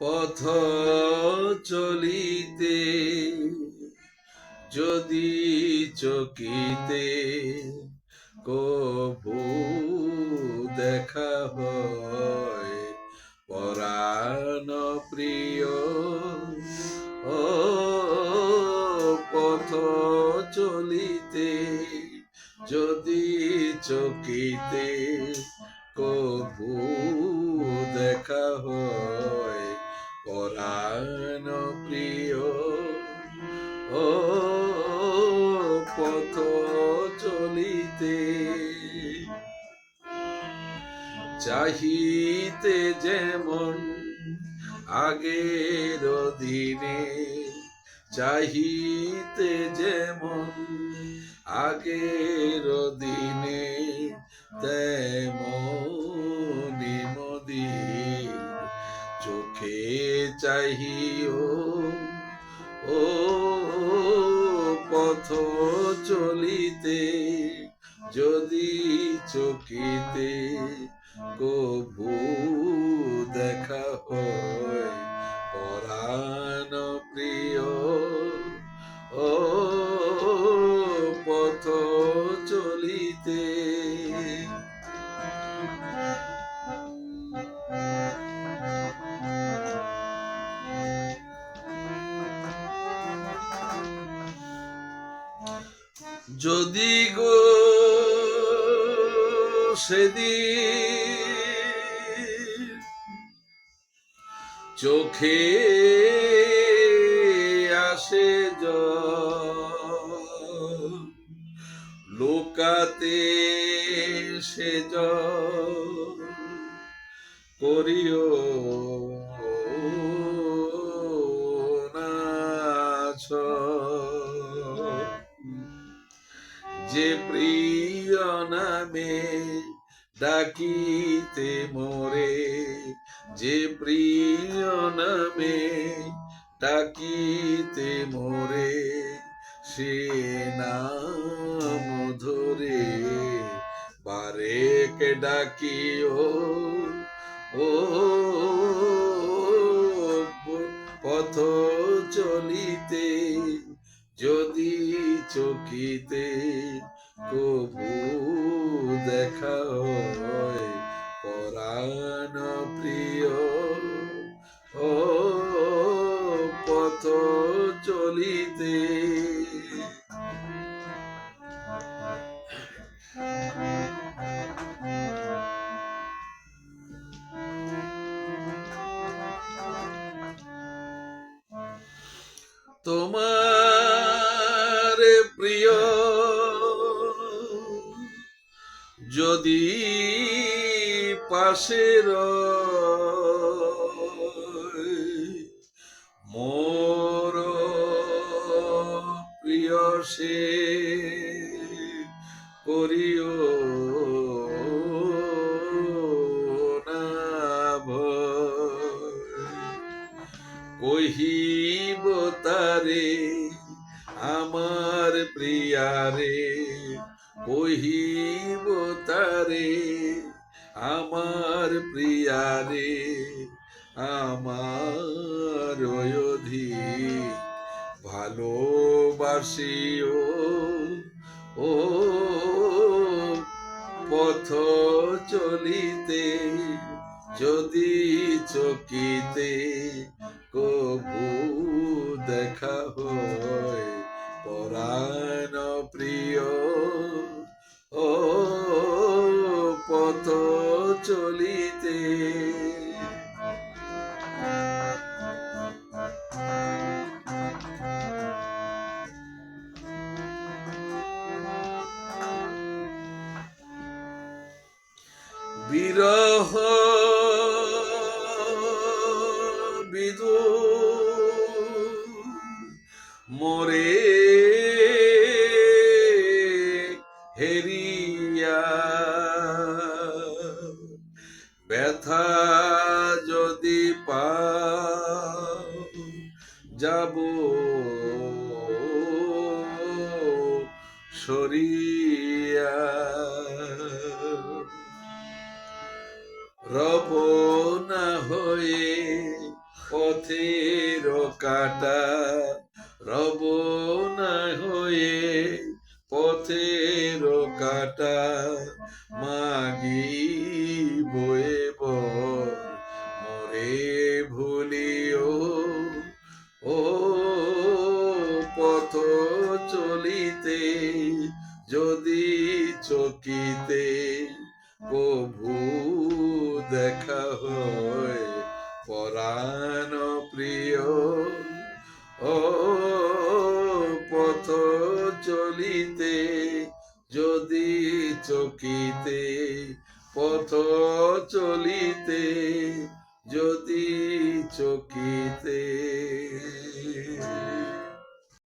পথ চলিতে, যদি চকিতে কবু দেখা হয়, পরাণ প্রিয়, ও পথ চলিতে, যদি চকিতে কবু দেখা হয়। প্রিয় পথ চলিতে চাহিতে যেমন আগের দিনে চাহিতে যেমন আগের দিনে চাহিও ও পথ চলিতে যদি চকিতে কবু দেখা হয়। যদি গো সেদিন চোখে আসে লোকাতে সে করিও যে প্রিয় নামে ডাকিতে মোরে, যে প্রিয় নামে ডাকিতে মোরে, সে নাম ধরে বারেক ডাকিও। ও পথ চলিতে যদি চকিতে কবু দেখা হয় পরাণ প্রিয় ও পথ চলিতে প্রিয়। যদি পাশের মোর প্রিয় সে করিও কহিব তারে প্রিয়ারে কহিব তারে। আমার প্রিয়ারে আমার অধিক ভালোবাসিও ও পথ চলিতে, যদি চকিতে কবু দেখা হয়। পরাণ প্রিয় ও পথ চলিতে। বিরহ বিদু মোরে যাব সরিয়া। রব না হয়ে কাটা রব না হয়ে পথের কাটা। চকিতে প্রভু দেখা হয়, পরাণ প্রিয়। ও পথ চলিতে, যদি চকিতে, পথ চলিতে, যদি চকিতে।